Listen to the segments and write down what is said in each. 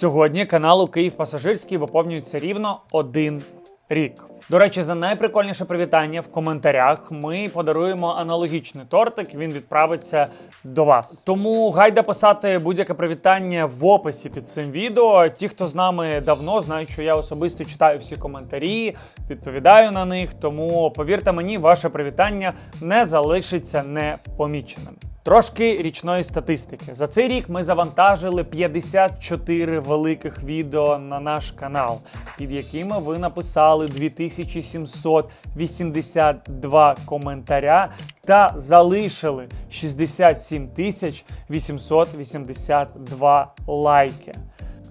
Сьогодні каналу Київ Пасажирський виповнюється рівно один рік. До речі, за найприкольніше привітання в коментарях ми подаруємо аналогічний тортик. Він відправиться до вас. Тому гайда писати будь-яке привітання в описі під цим відео. Ті, хто з нами давно, знають, що я особисто читаю всі коментарі, відповідаю на них. Тому повірте мені, ваше привітання не залишиться непоміченим. Трошки річної статистики. За цей рік ми завантажили 54 великих відео на наш канал, під якими ви написали 2782 коментаря та залишили 67 тисяч 882 лайки.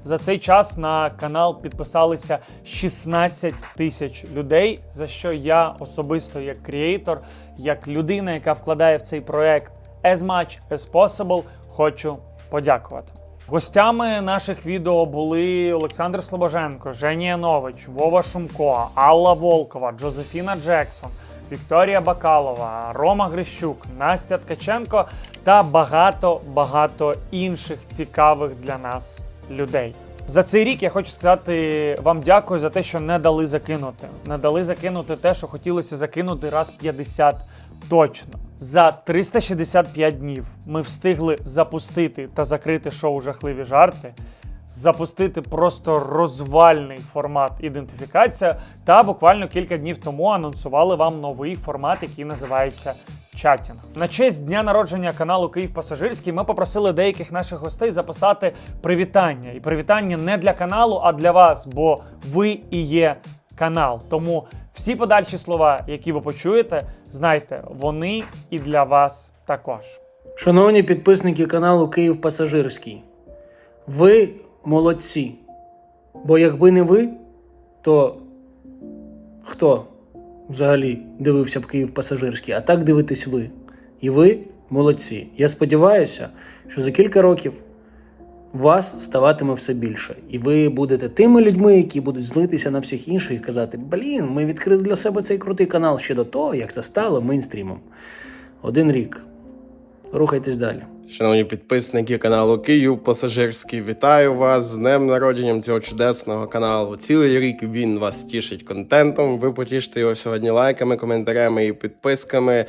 За цей час на канал підписалися 16 тисяч людей, за що я особисто як креатор, як людина, яка вкладає в цей проект as much as possible, хочу подякувати. Гостями наших відео були Олександр Слобоженко, Женя Янович, Вова Шумко, Алла Волкова, Джозефіна Джексон, Вікторія Бакалова, Рома Грищук, Настя Ткаченко та багато багато інших цікавих для нас людей. За цей рік я хочу сказати вам дякую за те, що не дали закинути. Не дали закинути те, що хотілося закинути раз 50 точно. За 365 днів ми встигли запустити та закрити шоу Жахливі жарти, запустити просто розвальний формат ідентифікація. Та буквально кілька днів тому анонсували вам новий формат, який називається чатінг. На честь дня народження каналу Київ Пасажирський ми попросили деяких наших гостей записати привітання. І привітання не для каналу, а для вас, бо ви і є канал. Тому всі подальші слова, які ви почуєте, знайте, вони і для вас також. Шановні підписники каналу Київ Пасажирський, ви молодці. Бо якби не ви, то хто взагалі дивився б Київ Пасажирський? А так дивитесь ви. І ви молодці. Я сподіваюся, що за кілька років вас ставатиме все більше. І ви будете тими людьми, які будуть злитися на всіх інших і казати: Блін, ми відкрили для себе цей крутий канал ще до того, як це стало мейнстрімом. Один рік. Рухайтесь далі. Шановні підписники каналу Київ Пасажирський, вітаю вас з днем народженням цього чудесного каналу. Цілий рік він вас тішить контентом. Ви потішите його сьогодні лайками, коментарями і підписками.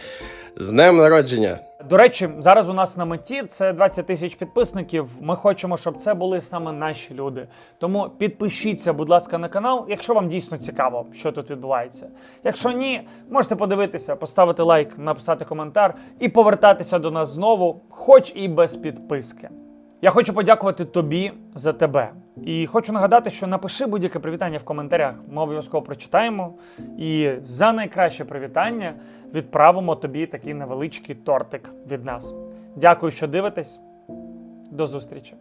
З днем народження! До речі, зараз у нас на меті це 20 тисяч підписників. Ми хочемо, щоб це були саме наші люди. Тому підпишіться, будь ласка, на канал, якщо вам дійсно цікаво, що тут відбувається. Якщо ні, можете подивитися, поставити лайк, написати коментар і повертатися до нас знову, хоч і без підписки. Я хочу подякувати тобі за тебе. І хочу нагадати, що напиши будь-яке привітання в коментарях. Ми обов'язково прочитаємо. І за найкраще привітання відправимо тобі такий невеличкий тортик від нас. Дякую, що дивитесь. До зустрічі!